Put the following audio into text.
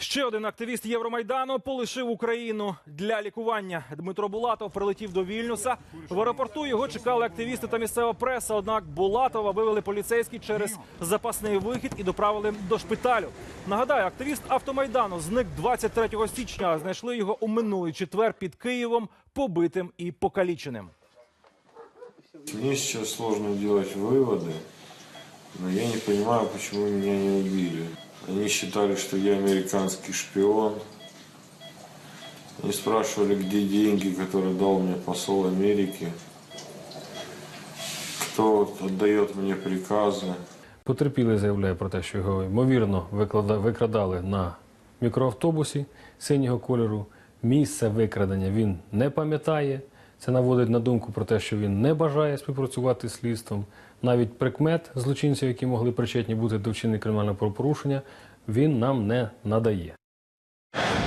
Ще один активіст Євромайдану полишив Україну для лікування. Дмитро Булатов прилетів до Вільнюса. В аеропорту його чекали активісти та місцева преса. Однак Булатова вивели поліцейські через запасний вихід і доправили до шпиталю. Нагадаю, активіст автомайдану зник 23 січня. Знайшли його у минулий четвер під Києвом, побитим і покаліченим. Мне сейчас сложно делать выводы, но я не понимаю, почему меня не убили. Они считали, что я американский шпион. Они спрашивали, где деньги, которые дал мне посол Америки. Кто отдает мне приказы. Потерпілий заявляє про те, що його ймовірно викрадали на мікроавтобусі синього кольору. Місце викрадення він не пам'ятає. Це наводить на думку про те, що він не бажає співпрацювати з слідством. Навіть прикмет злочинців, які могли причетні бути до вчинення кримінального правопорушення, він нам не надає.